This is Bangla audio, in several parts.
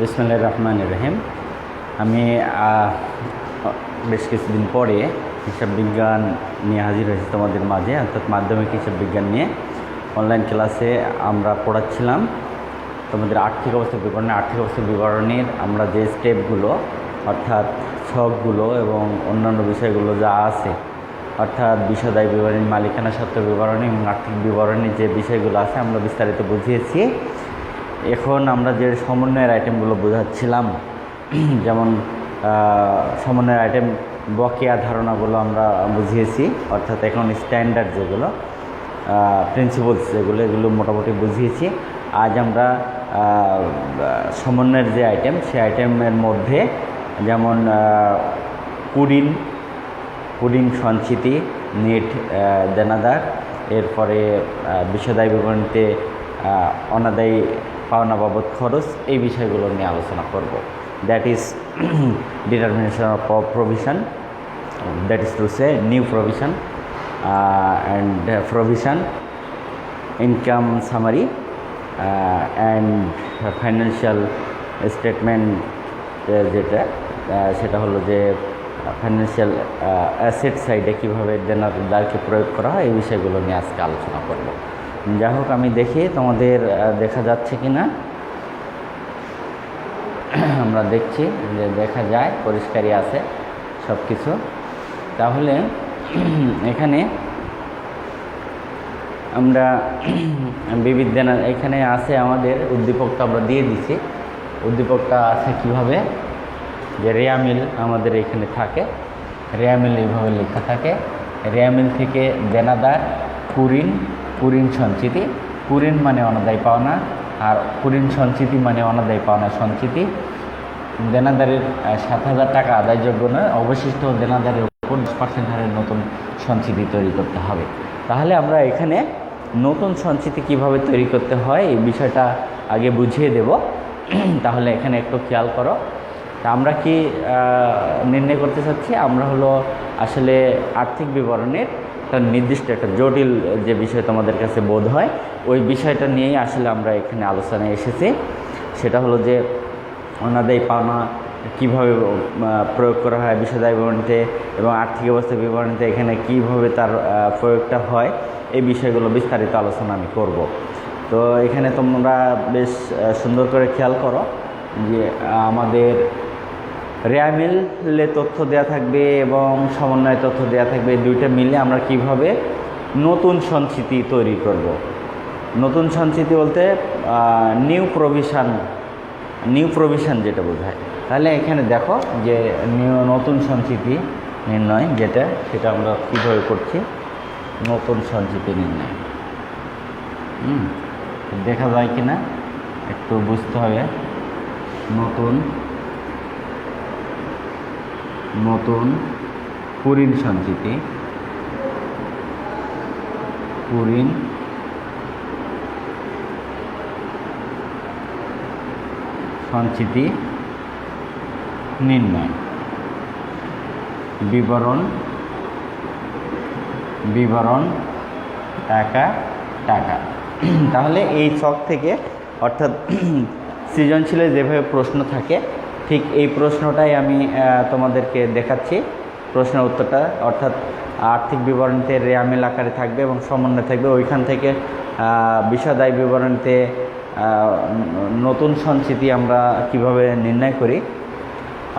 বিসমুল্লাহ রহমান রহিম। আমি বেশ কিছুদিন পরে হিসাব বিজ্ঞান নিয়ে হাজির হয়েছি তোমাদের মাঝে, অর্থাৎ মাধ্যমিক হিসাব বিজ্ঞান নিয়ে। অনলাইন ক্লাসে আমরা পড়াচ্ছিলাম। তোমাদের আর্থিক অবস্থা বিবরণী, আর্থিক অবস্থা বিবরণীর আমরা যে স্টেপগুলো অর্থাৎ ছকগুলো এবং অন্যান্য বিষয়গুলো যা আছে, অর্থাৎ বিষদায় বিবরণী, মালিকানা সত্ত্ব বিবরণী এবং আর্থিক বিবরণী যে বিষয়গুলো আছে আমরা বিস্তারিত বুঝিয়েছি। এখন আমরা যে সমন্বয়ের আইটেমগুলো বোঝাচ্ছিলাম, যেমন সমন্বয়ের আইটেম বকেয়া ধারণাগুলো আমরা বুঝিয়েছি, অর্থাৎ এখন স্ট্যান্ডার্ড যেগুলো প্রিন্সিপালস যেগুলো, এগুলো মোটামুটি বুঝিয়েছি। আজ আমরা সমন্বয়ের যে আইটেম সেই আইটেমের মধ্যে যেমন কুড়িন পুডিং সঞ্চিতি নেট দেনাদার, এরপরে বিষয়দায়ী বিবরণীতে অনাদায়ী পাওনা বাবদ খরচ এই বিষয়গুলো নিয়ে আলোচনা করব। That is determination of provision that is to say new provision and provision income summary and financial statement যেটা সেটা হলো যে ফাইন্যান্সিয়াল অ্যাসেট সাইডে কীভাবে দেনাদারকে প্রয়োগ করা হয়, এই বিষয়গুলো নিয়ে আজকে আলোচনা করব। যাই হোক আমি দেখি তোমাদের দেখা যাচ্ছে কি না আমরা দেখছি যে দেখা যায়, পরিষ্কারই আছে সব কিছু তাহলে এখানে আমরা বিবিধ দেনা এখানে আছে আমাদের উদ্দীপকটা আমরা দিয়ে দিছি। উদ্দীপকটা আছে কীভাবে? যে রেয়ামিল আমাদের এখানে থাকে। রেয়ামিল এইভাবে লেখা থাকে। রেয়ামিল থেকে দেনাদার কুরিন কুরিন সঞ্চিতি। কুরিন মানে অনাদায় পাওনা আর কুরিন সঞ্চিতি মানে অনাদায় পাওনা সঞ্চিতি। দেনাদারের সাত হাজার টাকা আদায়যোগ্য নয়, অবশিষ্ট দেনাদারের উপর দশ পার্সেন্ট হারের নতুন সঞ্চিতি তৈরি করতে হবে। তাহলে আমরা এখানে নতুন সঞ্চিতি কীভাবে তৈরি করতে হয় এই বিষয়টা আগে বুঝিয়ে দেব। তাহলে এখানে একটু খেয়াল করো। তা আমরা কি নির্ণয় করতে চাচ্ছি? আমরা হলো আসলে আর্থিক বিবরণের তার নির্দিষ্ট একটা জটিল যে বিষয় তোমাদের কাছে বোধ হয়, ওই বিষয়টা নিয়েই আসলে আমরা এখানে আলোচনায় এসেছি। সেটা হলো যে, অনাদায়ী পাওনা কীভাবে প্রয়োগ করা হয় বিষয়দায়ী বিবরণীতে এবং আর্থিক অবস্থা বিবরণীতে এখানে কীভাবে তার প্রয়োগটা হয়, এই বিষয়গুলো বিস্তারিত আলোচনা আমি করব। তো এখানে তোমরা বেশ সুন্দর করে খেয়াল করো যে আমাদের রেয়ামিলে তথ্য দেওয়া থাকবে এবং সমন্বয় তথ্য দেওয়া থাকবে দুইটা মিলে আমরা কীভাবে নতুন সঞ্চিতি তৈরি করব। নতুন সঞ্চিতি বলতে নিউ প্রভিশন নিউ প্রভিশন যেটা বোঝায়। তাহলে এখানে দেখো যে নিউ নতুন সঞ্চিতি নির্ণয় যেটা, সেটা আমরা কীভাবে করছি? নতুন সঞ্চিতি নির্ণয়। দেখা যায় কি না একটু বুঝতে হবে। নতুন নতুন কুরিন সঞ্চিতি কুরিন সঞ্চিতি নির্ণয়। বিবরণ বিবরণ টাকা টাকা। তাহলে এই ছক থেকে অর্থাৎ সৃজনশীলের যেভাবে প্রশ্ন থাকে ঠিক এই প্রশ্নটাই আমি তোমাদেরকে দেখাচ্ছি। প্রশ্নের উত্তরটা অর্থাৎ আর্থিক বিবরণীতে রেয়ামিল আকারে থাকবে এবং সমন্বয় থাকবে। ওইখান থেকে আহ, বিষয়দায়ী বিবরণীতে নতুন সঞ্চিতি আমরা কীভাবে নির্ণয় করি?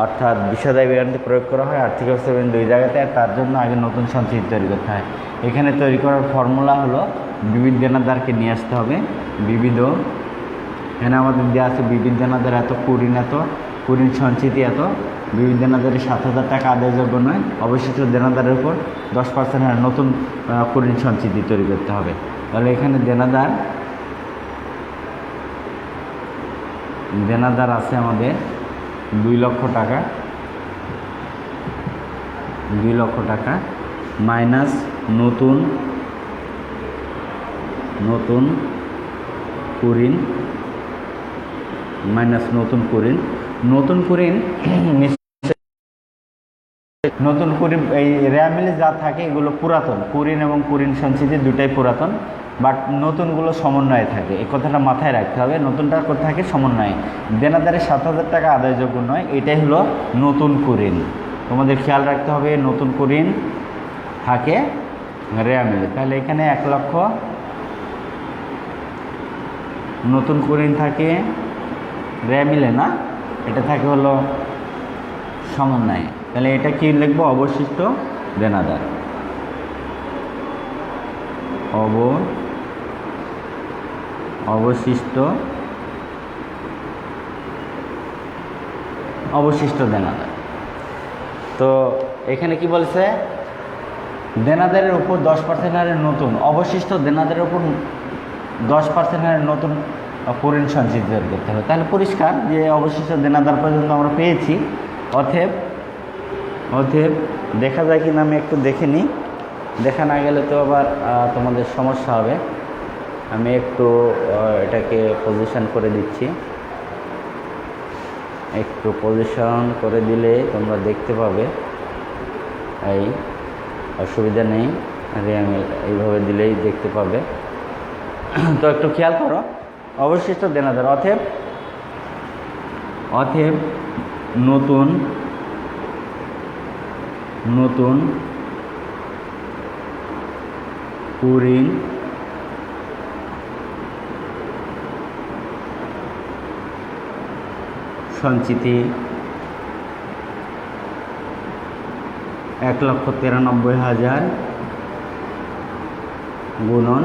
অর্থাৎ বিষয়দায়ী বিবরণীতে প্রয়োগ করা হয় আর্থিক অবস্থা দুই জায়গাতে আর তার জন্য আগে নতুন সঞ্চিতি তৈরি করতে হয়। এখানে তৈরি করার ফর্মুলা হলো বিবিধ দেনাদারকে নিয়ে আসতে হবে। বিবিধ এখানে আমাদের দেওয়া আছে বিবিধ দেনাদার এত কুড়ি না এত কুড়িন সঞ্চিতি এত। বিবিধ দেনাদারের সাত হাজার টাকা আদায়যোগ্য নয়। অবশিষ্ট দেনাদারের উপর দশ পার্সেন্ট নতুন আহ, কুড়িন সঞ্চিতি তৈরি করতে হবে। তাহলে এখানে দেনাদার দেনাদার আছে আমাদের দুই লক্ষ টাকা। দুই লক্ষ টাকা মাইনাস নতুন নতুন কুরিন মাইনাস নতুন কুরিন নতুন কুরিন নতুন কুরিন এই রেয়ামিলে যা থাকে এগুলো পুরাতন। কুরিন এবং কুরিন সঞ্চিতি দুটাই পুরাতন বাট নতুনগুলো সমন্বয়ে থাকে। এই কথাটা মাথায় রাখতে হবে। নতুনটা কোথায় থাকে সমন্বয়ে। দেনাদারের সাত হাজার টাকা আদায়যোগ্য নয়। এটাই হলো নতুন কুরিন। তোমাদের খেয়াল রাখতে হবে, নতুন কুরিন থাকে রেয়া মিলে তাহলে এখানে এক লক্ষ নতুন কুরিন থাকে রেয়া মিলে না? এটা থাকে হলো সমন্বয়। তাহলে এটা কি লিখব? অবশিষ্ট দেনাদার। অব অবশিষ্ট অবশিষ্ট দেনাদার। তো এখানে কি বলছে? দেনাদারের উপর দশ পার্সেন্ট হারের নতুন। অবশিষ্ট দেনাদারের উপর দশ পার্সেন্ট হারের নতুন পরিণ সঞ্চিত বের করতে হবে। তাহলে পরিষ্কার যে অবশিষ্ট দেনাদার পর্যন্ত আমরা পেয়েছি। অথেব অথেব দেখা যায় কিনা আমি একটু দেখে নিই। দেখা না গেলে তো আবার তোমাদের সমস্যা হবে। আমি একটু এটাকে পজিশন করে দিচ্ছি। একটু পজিশন করে দিলে তোমরা দেখতে পাবে। এই, অসুবিধা নেই। আরে আমি এইভাবে দিলেই দেখতে পাবে। তো একটু খেয়াল করো। অবশিষ্ট দেনাদার অথেব অথেব নতুন নতুন কুরিন সঞ্চিতি এক লক্ষ তিরানব্বই হাজার গুণন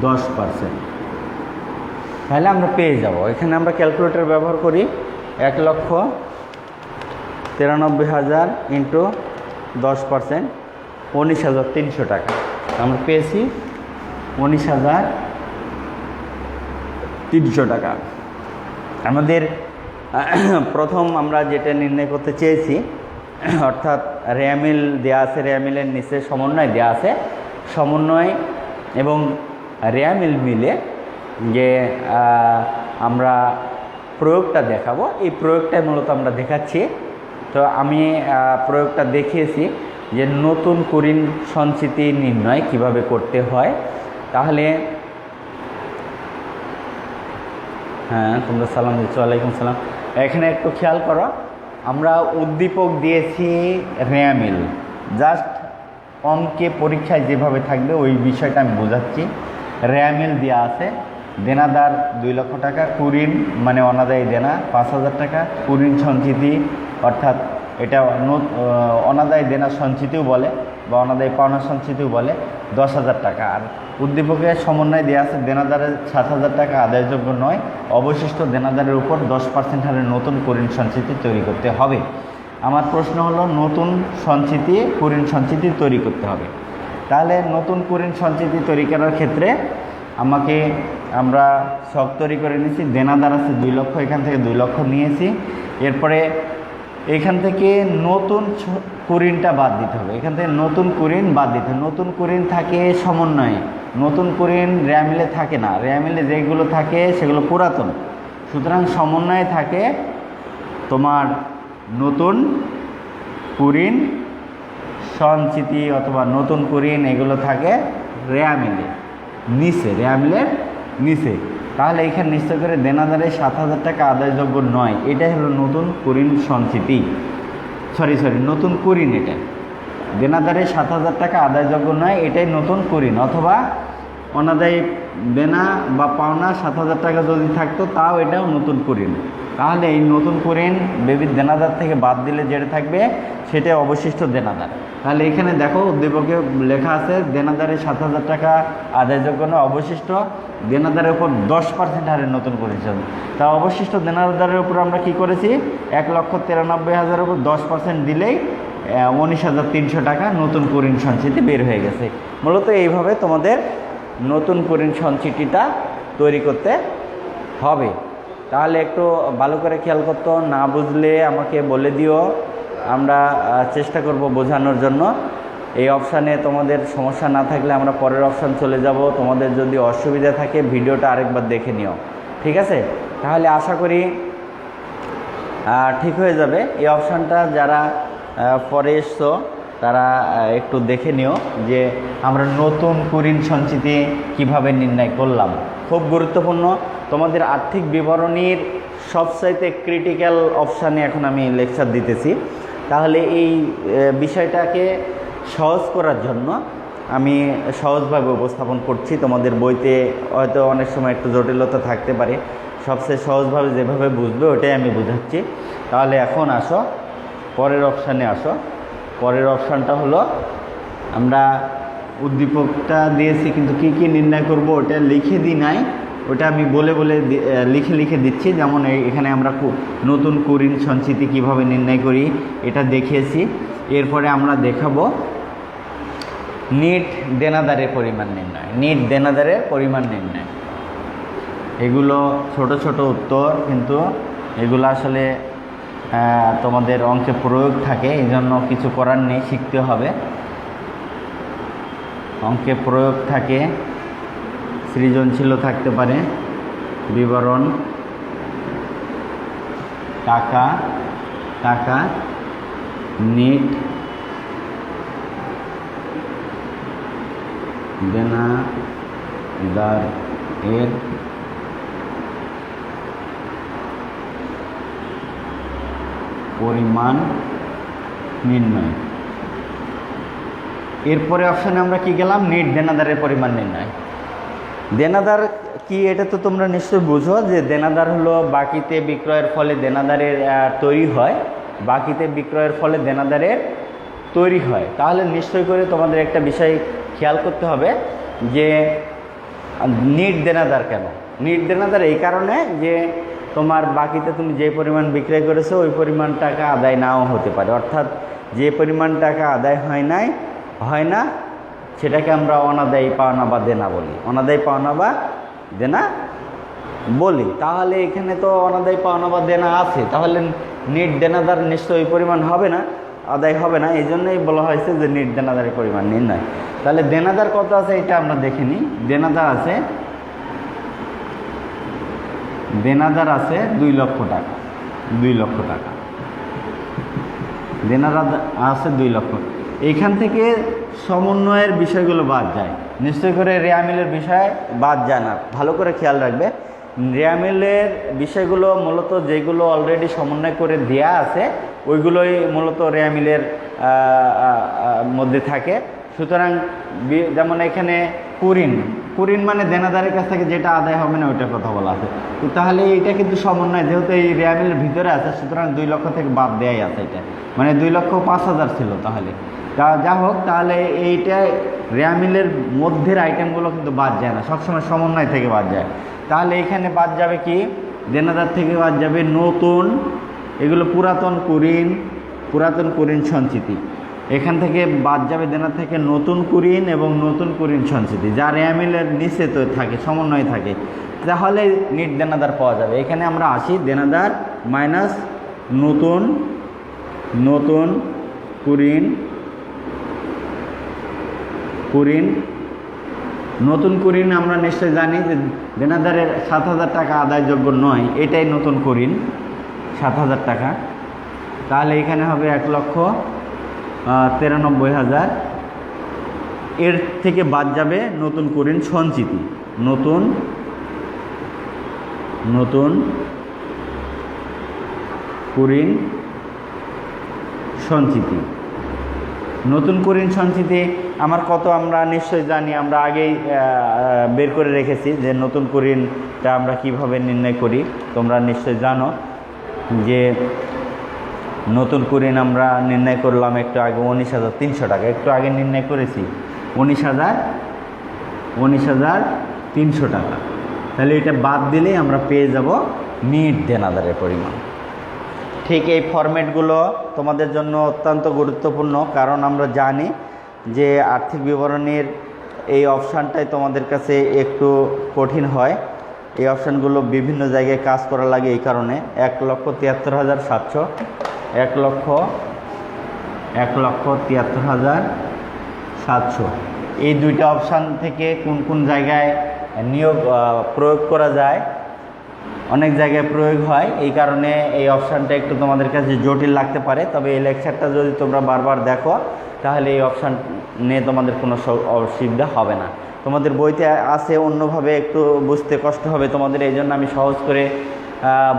দশ পার্সেন্ট। তাহলে আমরা পেয়ে যাব। এখানে আমরা ক্যালকুলেটর ব্যবহার করি এক লক্ষ তিরানব্বই হাজার ইন্টু দশ পার্সেন্ট উনিশ হাজার তিনশো টাকা। আমরা পেয়েছি উনিশ হাজার তিনশো টাকা। আমাদের প্রথম আমরা যেটা নির্ণয় করতে চেয়েছি, অর্থাৎ রেয়ামিল দেওয়া আছে, রেয়ামিলের নিচে সমন্বয় দেওয়া আছে। সমন্বয় এবং রেয়ামিল মিলে যে আমরা প্রয়োগটা দেখাবো। এই প্রয়োগটাই মূলত আমরা দেখাচ্ছি। তো আমি প্রয়োগটা দেখিয়েছি যে নতুন করিন সঞ্চিতি নির্ণয় কীভাবে করতে হয়। তাহলে হ্যাঁ তোমরা সালাম দিচ্ছ, ওয়ালাইকুম সালাম। এখানে একটু খেয়াল করো, আমরা উদ্দীপক দিয়েছি রেয়ামিল। জাস্ট অঙ্কে পরীক্ষায় যেভাবে থাকবে, ওই বিষয়টা আমি বোঝাচ্ছি। রেয়ামিল দেওয়া আছে। দেনাদার দুই লক্ষ টাকা, কুরিন মানে অনাদায়ী দেনা পাঁচ হাজার টাকা, কুরিন সঞ্চিতি অর্থাৎ এটা অনাদায়ী দেনা সঞ্চিতিও বলে বা অনাদায়ী পাওনা সঞ্চিতিও বলে দশ হাজার টাকা। আর উদ্দীপকের সমন্বয় দেওয়া আছে, দেনাদারের সাত হাজার টাকা আদায়যোগ্য নয়, অবশিষ্ট দেনাদারের উপর দশ পার্সেন্ট হারে নতুন কুরিন সঞ্চিতি তৈরি করতে হবে। আমার প্রশ্ন হলো, নতুন সঞ্চিতি, কুরিন সঞ্চিতি তৈরি করতে হবে। তাহলে নতুন কুরিন সঞ্চিতি তৈরি করার ক্ষেত্রে আমাকে আমরা শখ তৈরি করে নিয়েছি দেনাদার আছে দুই লক্ষ, এখান থেকে দুই লক্ষ নিয়েছি। এরপরে এখান থেকে নতুন কুরিনটা বাদ দিতে হবে। এখান থেকে নতুন কুরিন বাদ দিতে হবে। নতুন কুরিন থাকে সমন্বয়ে। নতুন কুরিন র্যামিলে থাকে না। র্যামিলে যেগুলো থাকে সেগুলো পুরাতন। সুতরাং সমন্বয়ে থাকে তোমার নতুন কুরিন, সঞ্চিতি অথবা নতুন কুরিন, এগুলো থাকে রেয়ামিলে। নিচে র্যামলের নিচে। তাহলে এখানে নিশ্চয় করে দেনাদারের সাত হাজার টাকা আদায়যোগ্য নয়। এটাই হলো নতুন কুরিন সংস্কৃতি। সরি সরি নতুন কুরিন এটা। দেনাদারের সাত হাজার টাকা আদায়যোগ্য নয়, এটাই নতুন কুরিন। অথবা অনাদায়ী দেনা বা পাওনা সাত হাজার টাকা যদি থাকতো, তাও এটাও নতুন কুরিন তাহলে এই নতুন করিন বেবির দেনাদার থেকে বাদ দিলে যেটা থাকবে, সেটা অবশিষ্ট দেনাদার। তাহলে এখানে দেখো উদ্দীপকে লেখা আছে দেনাদারের সাত হাজার টাকা আদায়যোগ্য নয়, অবশিষ্ট। দেনাদারের উপর দশ পার্সেন্ট হারে নতুন করেছেন তা অবশিষ্ট দেনাদারের উপর আমরা কি করেছি? এক লক্ষ তিরানব্বই হাজারের উপর দশ পার্সেন্ট দিলেই উনিশ হাজার তিনশো টাকা নতুন কুরিন সঞ্চিতি বের হয়ে গেছে। মূলত এইভাবে তোমাদের নতুন কুরিন সঞ্চিতিটা তৈরি করতে হবে। তাহলে একটু ভালো করে খেয়াল করতো, না বুঝলে আমাকে বলে দিও। আমরা চেষ্টা করব বোঝানোর জন্য। এই অপশানে তোমাদের সমস্যা না থাকলে আমরা পরের অপশান চলে যাব। তোমাদের যদি অসুবিধা থাকে, ভিডিওটা আরেকবার দেখে নিও। ঠিক আছে? তাহলে আশা করি ঠিক হয়ে যাবে। এই অপশানটা যারা পরে এসছো তারা একটু দেখে নিও যে আমরা নতুন কুরিন সঞ্চিতি কীভাবে নির্ণয় করলাম। খুব গুরুত্বপূর্ণ। তোমাদের আর্থিক বিবরণীর সবচাইতে ক্রিটিক্যাল অপশানে এখন আমি লেকচার দিতেছি। তাহলে এই বিষয়টাকে সহজ করার জন্য আমি সহজভাবে উপস্থাপন করছি। তোমাদের বইতে হয়তো অনেক সময় একটু জটিলতা থাকতে পারে। সবচেয়ে সহজভাবে যেভাবে বুঝবে ওটাই আমি বুঝাচ্ছি। তাহলে এখন আসো, পরের অপশানে আসো। পরের অপশানটা হলো, আমরা উদ্দীপকটা দিয়েছি, কিন্তু কি কি নির্ণয় করব ওটা লিখে দিই নাই। ওটা আমি বলে বলে লিখে লিখে দিচ্ছি, যেমন এখানে আমরা নতুন কুরিন সঞ্চিতি কীভাবে নির্ণয় করি, এটা দেখিয়েছি। এরপরে আমরা দেখাবো নিট দেনাদারের পরিমাণ নির্ণয়। নিট দেনাদারের পরিমাণ নির্ণয়। এগুলো ছোট ছোট উত্তর, কিন্তু এগুলো আসলে তোমাদের অঙ্কে প্রয়োগ থাকে এই জন্য কিছু করার নেই, শিখতে হবে। অঙ্কে প্রয়োগ থাকে সৃজনশীল থাকতে পারে। বিবরণ, টাকা টাকা, নিট দেনাদার এর পরিমাণ নির্ণয়। এরপরে অপশানে আমরা কি গেলাম? নেট দেনাদারের পরিমাণ নির্ণয়। দেনাদার কি, এটা তো তোমরা নিশ্চয়ই বুঝো যে দেনাদার হলো বাকিতে বিক্রয়ের ফলে দেনাদারের তৈরি হয়। বাকিতে বিক্রয়ের ফলে দেনাদারের তৈরি হয়। তাহলে নিশ্চয় করে তোমাদের একটা বিষয় খেয়াল করতে হবে যে নিট দেনাদার কেন? নিট দেনাদার এই কারণে যে তোমার বাকিতে তুমি যে পরিমাণ বিক্রয় করেছ, ওই পরিমাণ টাকা আদায় নাও হতে পারে। অর্থাৎ যে পরিমাণ টাকা আদায় হয় নাই, হয় না, সেটাকে আমরা অনাদায়ী পাওনা বা দেনা বলি। অনাদায়ী পাওনা বা দেনা বলি। তাহলে এখানে তো অনাদায়ী পাওনা বা দেনা আছে। তাহলে নিট দেনাদার নিশ্চয়ই পরিমাণ হবে না, আদায় হবে না। এই জন্যই বলা হয়েছে যে নিট দেনাদারের পরিমাণ নির্ণয়। তাহলে দেনাদার কত আছে, এটা আমরা দেখে নিই। দেনাদার আছে দেনাদার আছে দুই লক্ষ টাকা, দুই লক্ষ টাকা। দেনাদার আছে দুই লক্ষ। এইখান থেকে সমন্বয়ের বিষয়গুলো বাদ যায়। নিশ্চয় করে রেয়ামিলের বিষয় বাদ যায় না। ভালো করে খেয়াল রাখবে। রেয়ামিলের বিষয়গুলো মূলত যেগুলো অলরেডি সমন্বয় করে দেয়া আছে, ওইগুলোই মূলত রেয়ামিলের মধ্যে থাকে। সুতরাং যেমন এখানে কুরিন কুরিন মানে দেনাদারের কাছ থেকে যেটা আদায় হবে না ওইটার কথা বলা আছে। তো তাহলে এইটা কিন্তু সমন্বয়, যেহেতু এই রেয়ামিলের ভিতরে আছে, সুতরাং দুই লক্ষ থেকে বাদ দেয়াই আছে এটা। মানে দুই লক্ষ পাঁচ হাজার ছিল তাহলে। তা যা হোক, তাহলে এইটা র্যামিলের মধ্যের আইটেমগুলো কিন্তু বাদ যায় না, সবসময় সমন্বয় থেকে বাদ যায়। তাহলে এখানে বাদ যাবে কি? দেনাদার থেকে বাদ যাবে নতুন, এগুলো পুরাতন কুরিন পুরাতন কুরিন সঞ্চিতি। এখান থেকে বাদ যাবে দেনার থেকে নতুন কুরিন এবং নতুন কুরিন সঞ্চিতি, যা রেয়ামিলের নিচে তো থাকে, সমন্বয় থাকে। তাহলে নিট দেনাদার পাওয়া যাবে। এখানে আমরা আসি, দেনাদার মাইনাস নতুন নতুন কুরিন কুরিন, নতুন কুরিন আমরা নিশ্চয় জানি যে দেনাদারের সাত হাজার টাকা আদায়যোগ্য নয়, এটাই নতুন কুরিন, সাত হাজার টাকা। তাহলে এখানে হবে এক লক্ষ তিরানব্বই হাজার। এর থেকে বাদ যাবে নতুন কুরিন সঞ্চিতি। নতুন নতুন কুরিন সঞ্চিতি। নতুন কুরিন সঞ্চিতি আমার কত আমরা নিশ্চয় জানি, আমরা আগেই বের করে রেখেছি যে নতুন কুরিনটা আমরা কীভাবে নির্ণয় করি, তোমরা নিশ্চয় জানো যে নতুন কুরিন আমরা নির্ণয় করলাম একটু আগে উনিশ হাজার তিনশো টাকা। একটু আগে নির্ণয় করেছি, উনিশ হাজার উনিশ হাজার তিনশো টাকা। তাহলে এটা বাদ দিলেই আমরা পেয়ে যাব নিট দেনাদারের পরিমাণ। ঠিক এই ফরম্যাটগুলো তোমাদের জন্য অত্যন্ত গুরুত্বপূর্ণ, কারণ আমরা জানি যে আর্থিক বিবরণীর এই অপশানটাই তোমাদের কাছে একটু কঠিন হয়। এই অপশানগুলো বিভিন্ন জায়গায় কাজ করা লাগে এই কারণে। এক লক্ষ তিয়াত্তর হাজার সাতশো। এক লক্ষ এক লক্ষ তিয়াত্তর হাজার সাতশো। এই দুইটা অপশান থেকে কোন কোন জায়গায় নিয়োগ প্রয়োগ করা যায়? অনেক জায়গায় প্রয়োগ হয়, এই কারণে এই অপশানটা একটু তোমাদের কাছে জটিল লাগতে পারে। তবে এই লেকচারটা যদি তোমরা বারবার দেখো, তাহলে এই অপশান নিয়ে তোমাদের কোনো অসুবিধা হবে না। তোমাদের বইতে আছে, অন্যভাবে একটু বুঝতে কষ্ট হবে তোমাদের এই জন্য আমি সহজ করে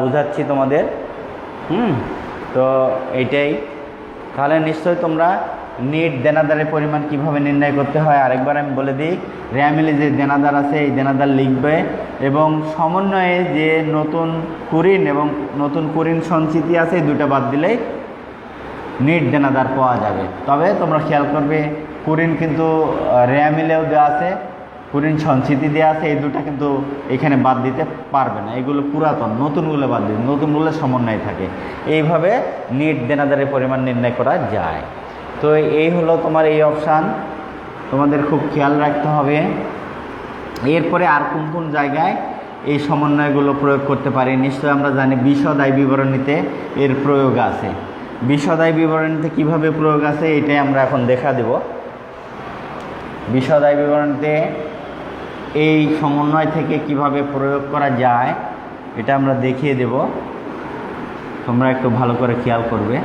বোঝাচ্ছি তোমাদের। হুম? তো এইটাই। তাহলে নিশ্চয়ই তোমরা নেট দেনাদারের পরিমাণ কীভাবে নির্ণয় করতে হয় আরেকবার আমি বলে দিই। র্যামিলে যে দেনাদার আছে, এই দেনাদার লিখবে এবং সমন্বয়ে যে নতুন কুরিন এবং নতুন কুরিন সঞ্চিতি আছে, এই দুটো বাদ দিলেই নেট দেনাদার পাওয়া যাবে। তবে তোমরা খেয়াল করবে, কুরিন কিন্তু র্যামিলেও দেওয়া আছে। কুরিন সঞ্চিতি দেওয়া আছে, এই দুটো কিন্তু এখানে বাদ দিতে পারবে না। এগুলো পুরাতন, নতুনগুলো বাদ দিতে, নতুনগুলো সমন্বয় থাকে। এইভাবে নেট দেনাদারের পরিমাণ নির্ণয় করা যায়। তো এই হলো তোমার এই অপশান। তোমাদের খুব খেয়াল রাখতে হবে। এরপরে আর কোন কোন জায়গায় এই সমন্বয়গুলো প্রয়োগ করতে পারি? নিশ্চয়ই আমরা জানি বিশদায় বিবরণীতে এর প্রয়োগ আছে। বিশদায় বিবরণীতে কীভাবে প্রয়োগ আছে, এটাই আমরা এখন দেখা দেব। বিশদায় বিবরণীতে এই সমন্বয় থেকে কীভাবে প্রয়োগ করা যায়, এটা আমরা দেখিয়ে দেব। তোমরা একটু ভালো করে খেয়াল করবে।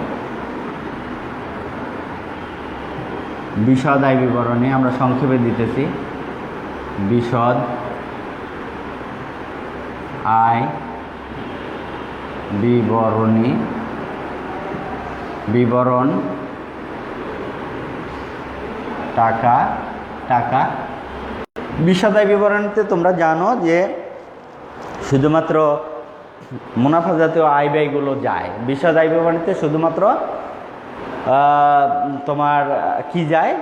বিশদ আয় বিবরণী আমরা সংক্ষেপে দিতেছি। বিশদ আয় বিবরণী। বিবরণ টাকা টাকা বিশদায় বিবরণীতে তোমরা জানো যে শুধুমাত্র মুনাফা জাতীয় আয় ব্যয়গুলো যায়। বিশদ আয় বিবরণীতে শুধুমাত্র তোমার, কি যায়?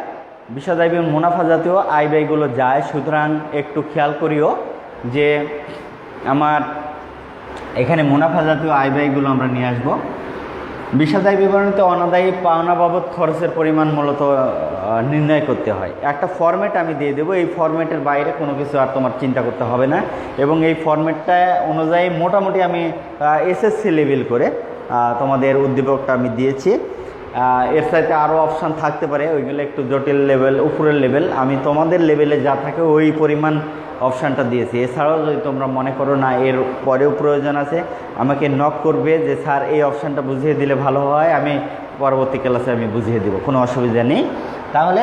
বিশদ আয় মুনাফা জাতীয় আয় ব্যয়গুলো যায়। সুতরাং একটু খেয়াল করিও যে আমার এখানে মুনাফা জাতীয় আয় ব্যয়গুলো আমরা নিয়ে আসব। বিষাদায় বিবরণীতে অনাদায়ী পাওনা বাবদ খরচের পরিমাণ মূলত নির্ণয় করতে হয়। একটা ফরম্যাট আমি দিয়ে দেবো। এই ফরম্যাটের বাইরে কোনো কিছু আর তোমার চিন্তা করতে হবে না। এবং এই ফরম্যাটটা অনুযায়ী মোটামুটি আমি এসএসসি লেভেল করে তোমাদের উদ্দীপকটা আমি দিয়েছি। এর সাথে আরও অপশান থাকতে পারে, ওইগুলো একটু জটিল লেভেল উপরের লেভেল আমি তোমাদের লেভেলে যা থাকে ওই পরিমাণ অপশানটা দিয়েছি। এছাড়াও যদি তোমরা মনে করো না, এর পরেও প্রয়োজন আছে, আমাকে নক করবে যে, স্যার, এই অপশানটা বুঝিয়ে দিলে ভালো হয়, আমি পরবর্তী ক্লাসে আমি বুঝিয়ে দেবো, কোনো অসুবিধা নেই। তাহলে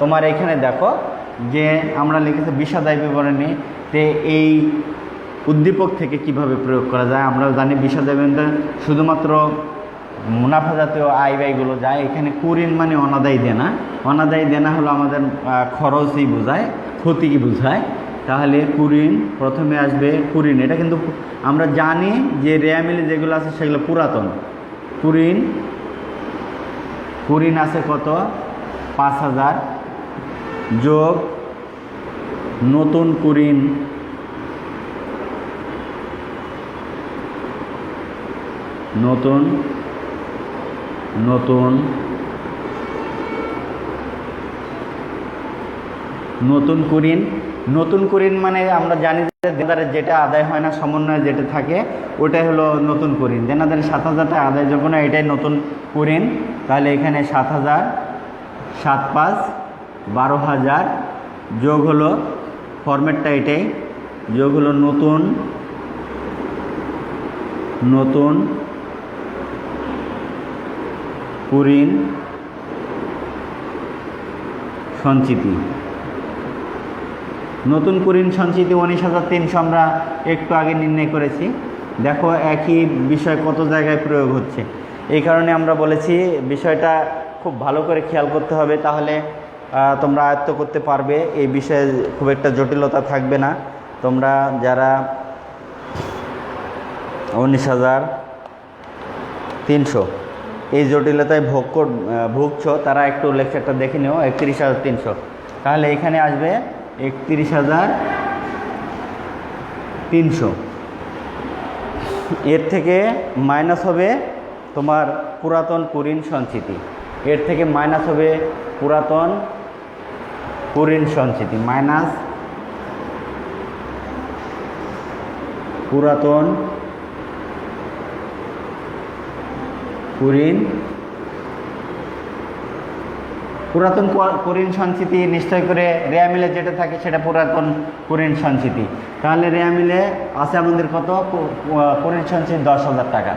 তোমার এখানে দেখো যে, আমরা লিখেছি বিষাদায় বিবরণী, তে এই উদ্দীপক থেকে কীভাবে প্রয়োগ করা যায় আমরা জানি বিষাদায় বিবরণীতে শুধুমাত্র মুনাফা জাতীয় আয় ব্যয়গুলো যায়। এখানে কুরিন মানে অনাদায়ী দেনা। অনাদায়ী দেনা হলো আমাদের খরচই বোঝায় ক্ষতিকে বোঝায়। তাহলে কুরিন প্রথমে আসবে কুরিন। এটা কিন্তু আমরা জানি যে রেয়ামিলে যেগুলো আছে সেগুলো পুরাতন। কুরিন কুরিন আছে কত? পাঁচ হাজার। যোগ নতুন কুরিন নতুন নতুন নতুন কুরিন। নতুন কুরিন মানে আমরা জানি যে দেনাদারের যেটা আদায় হয় না, সমন্বয়ে যেটা থাকে, ওটাই হলো নতুন কুরিন। দেনাদারের সাত হাজার টাকা আদায় যখন না এটাই নতুন কুরিন। তাহলে এখানে সাত হাজার, সাত পাঁচ, বারো হাজার যোগ হলো, ফরম্যাটটা এটাই। যোগ হলো নতুন নতুন কুরিন সঞ্চিতি। নতুন কুরিন সঞ্চিতি উনিশ হাজার তিনশো আমরা একটু আগে নির্ণয় করেছি। দেখো একই বিষয় কত জায়গায় প্রয়োগ হচ্ছে। এই কারণে আমরা বলেছি বিষয়টা খুব ভালো করে খেয়াল করতে হবে, তাহলে তোমরা আয়ত্ত করতে পারবে। এই বিষয়ে খুব একটা জটিলতা থাকবে না। তোমরা যারা উনিশ হাজার তিনশো এই জটিলতায় ভোগ ভুগছ, তারা একটু লেকচারটা দেখে নিও, একত্রিশ হাজার তিনশো। তাহলে এখানে আসবে একত্রিশ হাজার তিনশো। এর থেকে মাইনাস হবে তোমার পুরাতন কুরিন সঞ্চিতি। এর থেকে মাইনাস হবে পুরাতন কুরিন সঞ্চিতি। মাইনাস পুরাতন কুরিন। পুরাতন ক- কোরিয়ান সংস্কৃতি নিশ্চয় করে রেয়া মিলে যেটা থাকে সেটা পুরাতন কোরিয়ান সংস্কৃতি তাহলে রেয়া মিলে আছে আমাদের কত? কো- কো- সংস্কৃতি দশ হাজার টাকা।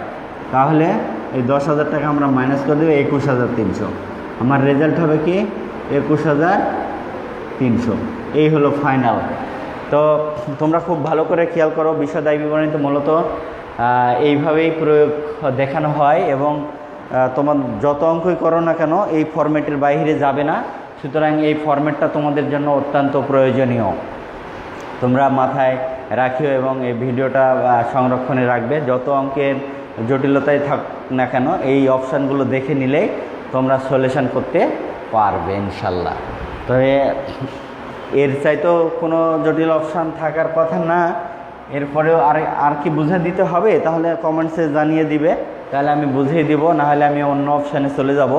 তাহলে এই দশ হাজার টাকা আমরা মাইনাস করে দেবো একুশ হাজার তিনশো। আমার রেজাল্ট হবে কি? একুশ হাজার তিনশো। এই হলো ফাইনাল তো তোমরা খুব ভালো করে খেয়াল করো বিশ্বদায় বিবরণীতে মূলত এইভাবেই প্রয়োগ দেখানো হয় এবং তোমার যত অঙ্কই করো না কেন, এই ফরম্যাটের বাইরে যাবে না। সুতরাং এই ফরম্যাটটা তোমাদের জন্য অত্যন্ত প্রয়োজনীয়। তোমরা মাথায় রাখিও এবং এই ভিডিওটা সংরক্ষণে রাখবে। যত অঙ্কের জটিলতায় থাক না কেন, এই অপশানগুলো দেখে নিলেই তোমরা সলিউশন করতে পারবে, ইনশাল্লাহ। তবে এর চাইতেও কোনো জটিল অপশান থাকার কথা না। এরপরেও আর আর কি বুঝে দিতে হবে, তাহলে কমেন্টসে জানিয়ে দিবে। তাহলে আমি বুঝিয়ে দিব না হলে আমি অন্য অপশানে চলে যাব।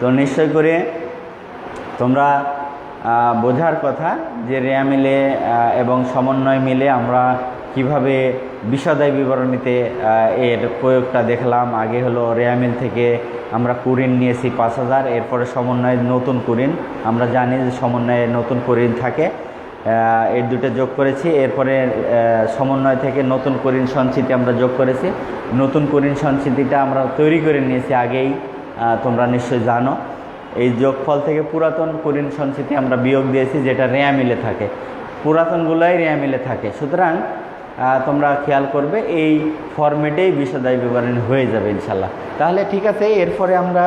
তো নিশ্চয় করে তোমরা বোঝার কথা যে রেয়া মিলে এবং সমন্বয় মিলে আমরা কীভাবে বিষাদায় বিবরণীতে এর প্রয়োগটা দেখলাম। আগে হলো রেয়া মিল থেকে আমরা কুরিন নিয়েছি পাঁচ হাজার, এরপরে সমন্বয়ের নতুন কুরিন। আমরা জানি যে সমন্বয়ে নতুন কুরিন থাকে। এর দুটো যোগ করেছি। এরপরে সমন্বয় থেকে নতুন করিন সঞ্চিতি আমরা যোগ করেছি। নতুন করিন সঞ্চিতিটা আমরা তৈরি করে নিয়েছি আগেই তোমরা নিশ্চয়ই জানো। এই যোগফল থেকে পুরাতন করিন সঞ্চিতি আমরা বিয়োগ দিয়েছি, যেটা রেয়া মিলে থাকে। পুরাতনগুলোই রেয়া মিলে থাকে। সুতরাং তোমরা খেয়াল করবে, এই ফরম্যাটেই বিষদায় বিবরণী হয়ে যাবে ইনশাল্লাহ তাহলে ঠিক আছে, এরপরে আমরা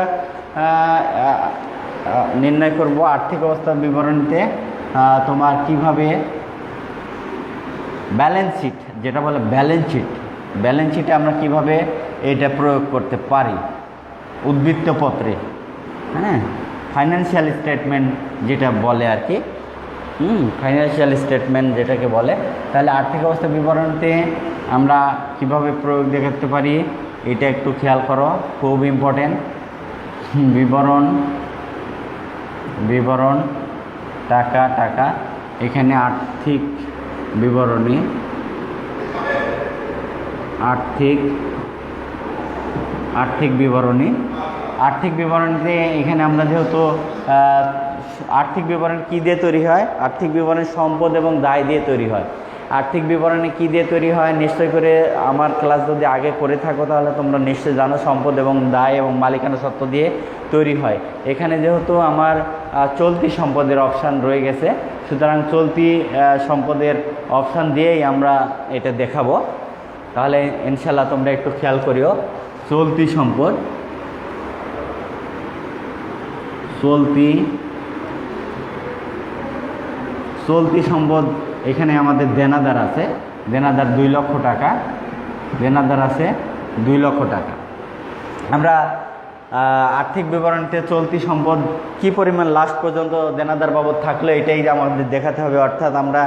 নির্ণয় করব আর্থিক অবস্থার বিবরণীতে। তোমার কীভাবে ব্যালেন্স শিট যেটা বলে ব্যালেন্স শিট ব্যালেন্স শিটে আমরা কীভাবে এটা প্রয়োগ করতে পারি? উদ্বৃত্ত পত্রে হ্যাঁ? ফাইন্যান্সিয়াল স্টেটমেন্ট যেটা বলে আর কি, হুম ফাইন্যান্সিয়াল স্টেটমেন্ট যেটাকে বলে, তাহলে আর্থিক অবস্থা বিবরণতে আমরা কীভাবে প্রয়োগ দেখাতে পারি, এটা একটু খেয়াল করো, খুব ইম্পর্টেন্ট বিবরণ বিবরণ টাকা টাকা। এখানে আর্থিক বিবরণী। আর্থিক আর্থিক বিবরণী। আর্থিক বিবরণীতে এখানে আমরা যেহেতু আর্থিক বিবরণ কী দিয়ে তৈরি হয়? আর্থিক বিবরণ সম্পদ এবং দায় দিয়ে তৈরি হয়। আর্থিক বিবরণী কী দিয়ে তৈরি হয়? নিশ্চয় করে আমার ক্লাস যদি আগে করে থাকো, তাহলে তোমরা নিশ্চয়ই জানো সম্পদ এবং দায় এবং মালিকানা সত্ত্ব দিয়ে তৈরি হয়। এখানে যেহেতু আমার চলতি সম্পদের অপশান রয়ে গেছে, সুতরাং চলতি সম্পদের অপশান দিয়েই আমরা এটা দেখাবো। তাহলে ইনশাল্লাহ তোমরা একটু খেয়াল করিও। চলতি সম্পদ, চলতি চলতি সম্পদ এখানে আমাদের দেনাদার আছে। দেনাদার দুই লক্ষ টাকা। দেনাদার আছে দুই লক্ষ টাকা। আমরা আর্থিক বিবরণীতে চলতি সম্পদ কি পরিমাণ লাস্ট পর্যন্ত দেনাদার বাবদ থাকলে এটাই আমাদের দেখাতে হবে। অর্থাৎ আমরা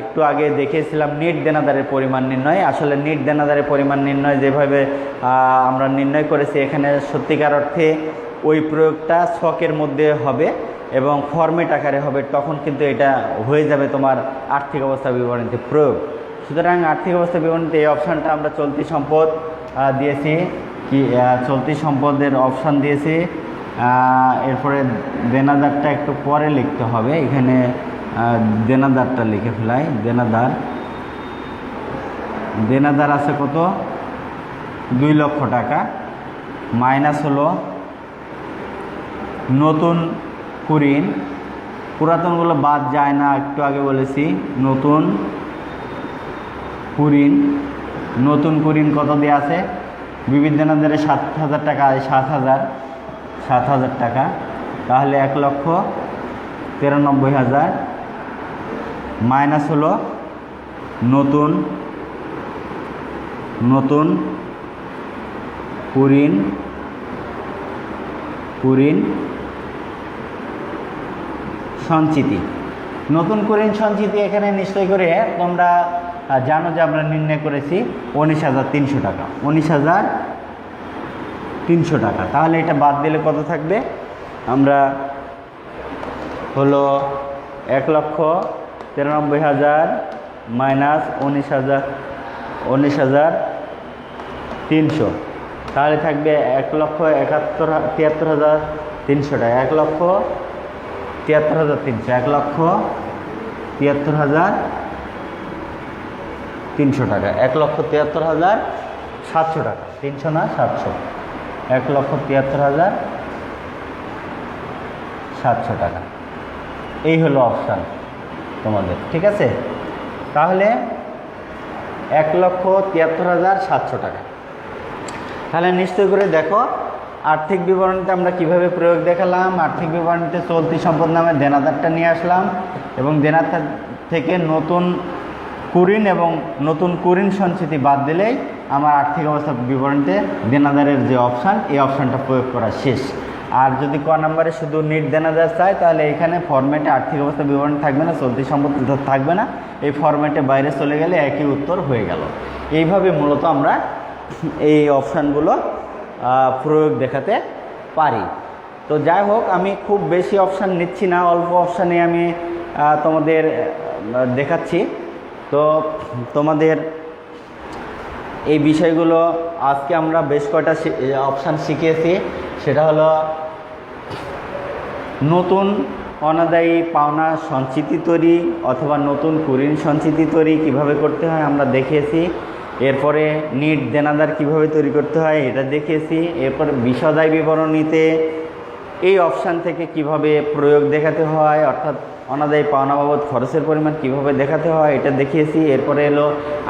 একটু আগে দেখিয়েছিলাম নেট দেনাদারের পরিমাণ নির্ণয়। আসলে নেট দেনাদারের পরিমাণ নির্ণয় যেভাবে আমরা নির্ণয় করেছি, এখানে সত্যিকার অর্থে ওই প্রয়োগটা ছকের মধ্যে হবে। এবং ফর্মেট আকারে হবে, তখন কিন্তু এটা হয়ে যাবে তোমার আর্থিক অবস্থা বিবরণীতে প্রয়োগ। সুতরাং আর্থিক অবস্থা বিবরণীতে এই অপশানটা আমরা চলতি সম্পদ দিয়েছি। কি চলতি সম্পদের অপশান দিয়েছি। এরপরে দেনাদারটা একটু পরে লিখতে হবে। এখানে দেনাদারটা লিখে ফেলাই। দেনাদার। দেনাদার আছে কত? দুই লক্ষ টাকা। মাইনাস হলো নতুন কুরিন পুরাতনগুলো বাদ যায় না, একটু আগে বলেছি, নতুন কুরিন নতুন কুরিন কত দিয়ে আছে? বিবিধ দেনাদারে সাত হাজার টাকা সাত হাজার সাত হাজার টাকা। তাহলে এক লক্ষ তিরানব্বই হাজার মাইনাস হলো নতুন নতুন কুরিন কুরিন সঞ্চিতি। নতুন কুরিন সঞ্চিতি এখানে নিশ্চয় করে তোমরা জানো যে আমরা নির্ণয় করেছি উনিশ হাজার তিনশো টাকা। উনিশ হাজার তিনশো টাকা। তাহলে এটা বাদ দিলে কত থাকবে? আমরা হলো এক লক্ষ তিরানব্বই হাজার মাইনাস উনিশ হাজার উনিশ হাজার তিনশো। তাহলে থাকবে এক লক্ষ একাত্তর, তিয়াত্তর হাজার তিনশো টাকা। এক লক্ষ তিয়াত্তর হাজার তিনশো, এক লক্ষ তিয়াত্তর হাজার তিনশো টাকা। এক লক্ষ তিয়াত্তর হাজার সাতশো টাকা। তিনশো না, সাতশো। এক লক্ষ তিয়াত্তর হাজার সাতশো টাকা। এই হলো অপশান তোমাদের, ঠিক আছে? তাহলে এক লক্ষ তিয়াত্তর হাজার সাতশো টাকা। তাহলে নিশ্চয় করে দেখো আর্থিক বিবরণীতে আমরা কীভাবে প্রয়োগ দেখালাম, আর্থিক বিবরণীতে চলতি সম্পদ নামে দেনাদারটা নিয়ে আসলাম এবং দেনাদার থেকে নতুন কুরিন এবং নতুন কুরিন সঞ্চিতি বাদ দিলেই আমার আর্থিক অবস্থা বিবরণীতে দেনাদারের যে অপশান, এই অপশানটা প্রয়োগ করা শেষ। আর যদি ক নাম্বারে শুধু নিট দেনাদার চাই তাহলে এখানে ফরম্যাটে আর্থিক অবস্থা বিবরণ থাকবে না, চলতি সম্পদ থাকবে না। এই ফরম্যাটে বাইরে চলে গেলে একই উত্তর হয়ে গেল। এইভাবে মূলত আমরা এই অপশানগুলো প্রয়োগ দেখাতে পারি। তো যাই হোক, আমি খুব বেশি অপশান নিচ্ছি না, অল্প অপশানে আমি তোমাদের দেখাচ্ছি। তো তোমাদের এই বিষয়গুলো আজকে আমরা বেশ কয়টা অপশান শিখিয়েছি। সেটা হলো নতুন অনাদায়ী পাওনা সঞ্চিতি তৈরি অথবা নতুন কুরিন সঞ্চিতি তৈরি কীভাবে করতে হয় আমরা দেখিয়েছি। এরপরে নিট দেনাদার কীভাবে তৈরি করতে হয় এটা দেখেছি। এরপর বিশদায় বিবরণীতে এই অপশান থেকে কীভাবে প্রয়োগ দেখাতে হয়, অর্থাৎ অনাদায়ী পাওনা বাবদ খরচের পরিমাণ কীভাবে দেখাতে হয়, এটা দেখিয়েছি। এরপরে এলো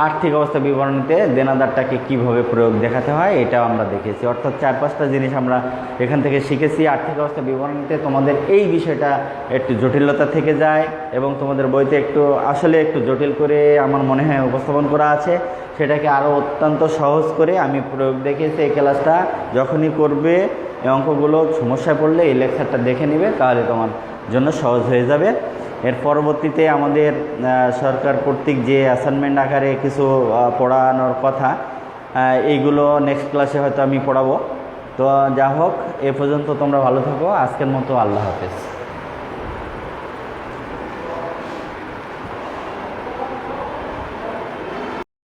আর্থিক অবস্থা বিবরণীতে দেনাদারটাকে কীভাবে প্রয়োগ দেখাতে হয়, এটাও আমরা দেখেছি অর্থাৎ চার পাঁচটা জিনিস আমরা এখান থেকে শিখেছি। আর্থিক অবস্থা বিবরণীতে তোমাদের এই বিষয়টা একটু জটিলতা থেকে যায় এবং তোমাদের বইতে একটু, আসলে একটু জটিল করে আমার মনে হয় উপস্থাপন করা আছে। সেটাকে আরও অত্যন্ত সহজ করে আমি প্রয়োগ দেখিয়েছি এই ক্লাসটা। যখনই করবে এই অঙ্কগুলো সমস্যায় পড়লে এই লেকচারটা দেখে নেবে, তাহলে তোমার জন্য সহজ হয়ে যাবে। এর পরবর্তীতে আমাদের সরকার কর্তৃক যে অ্যাসাইনমেন্ট আকারে কিছু পড়ানোর কথা এইগুলো নেক্সট ক্লাসে হয়তো আমি পড়াবো। তো, যা হোক, এ পর্যন্ত তোমরা ভালো থাকো। আজকের মতো আল্লাহ হাফেজ।